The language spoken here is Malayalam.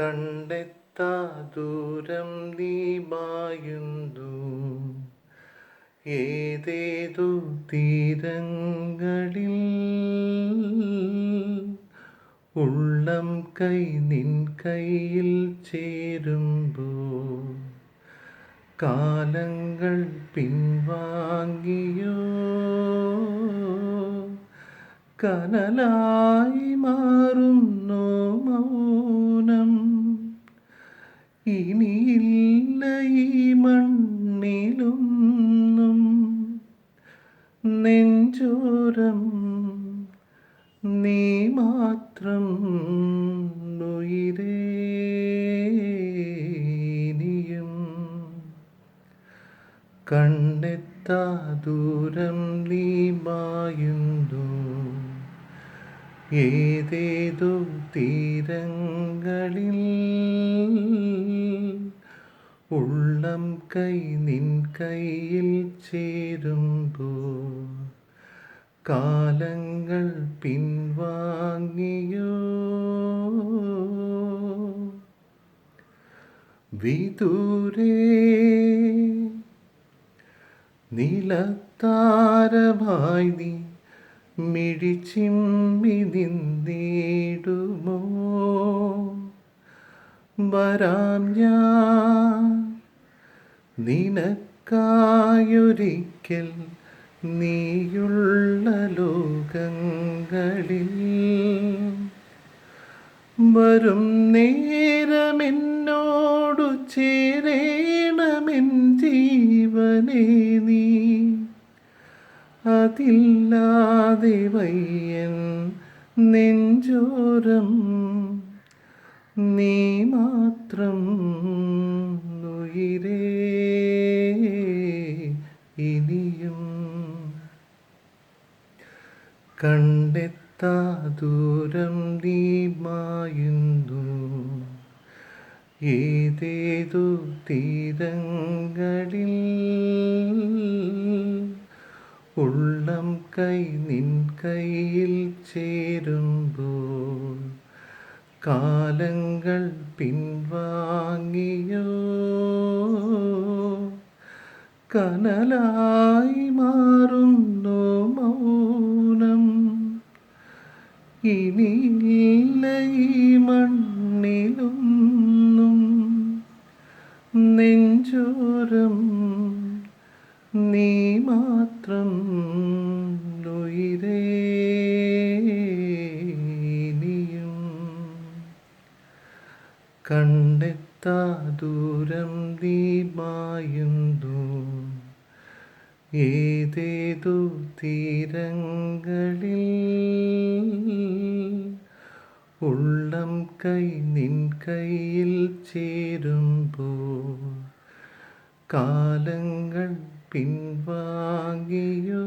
കണ്ടെത്താ ദൂരം നീ മായുന്നു. ഏതേതു തീരങ്ങളിൽ ഉള്ളം കൈ നിൻ കയ്യിൽ ചേരുമ്പോൾ കാലങ്ങൾ പിൻവാങ്ങിയോ? കനലായി മാറുന്നു മൗനം. ഇനിയില്ല ഈ മണ്ണിലൊന്നും നെഞ്ചോരം. നീ മാത്രം ഉയിരേ ഇനിയും കണ്ണെത്താ ദൂരം നീ മായുന്നു. ഏതേതോ തീരങ്ങളിൽ ഉള്ളം കൈ നിൻ കയ്യിൽ ചേരുമ്പോൾ കാലങ്ങൾ പിൻവാങ്ങിയോ? വിദൂരേ നിലത്താരമായി നീ മിഴിച്ചിമ്മി നിന്നിടുമോ വരാം ഞാൻ. നിനക്കായൊരിക്കൽ നീയുള്ള ലോകങ്ങളിൽ വരും നേരമെന്നോടു ചേരേണമെൻ ജീവനേ നീ. അതില്ലാതെ വയ്യൻ നെഞ്ചോരം നീ മാത്രം നുയിരേ ഇനിയും കണ്ടെത്താ ദൂരം നീ ഏതേതു തീരങ്ങളിൽ ഉള്ളം കൈ നിൻ കയ്യിൽ ചേരുമ്പോൾ കാലങ്ങൾ പിൻവാങ്ങിയോ? കനലായി മാറുന്നു മൗനം. ഇനിയില്ല ഈ മണ്ണിലൊന്നും നെഞ്ചോരം നീ മാത്രം ഉയിരേ ഇനിയും കണ്ടെത്താ ദൂരം നീ മായുന്നു. ഏതേതു തീരങ്ങളിൽ ഉള്ളം കൈ നിൻ കയ്യിൽ ചേരുമ്പോൾ കാലങ്ങൾ പിൻവാങ്ങിയോ?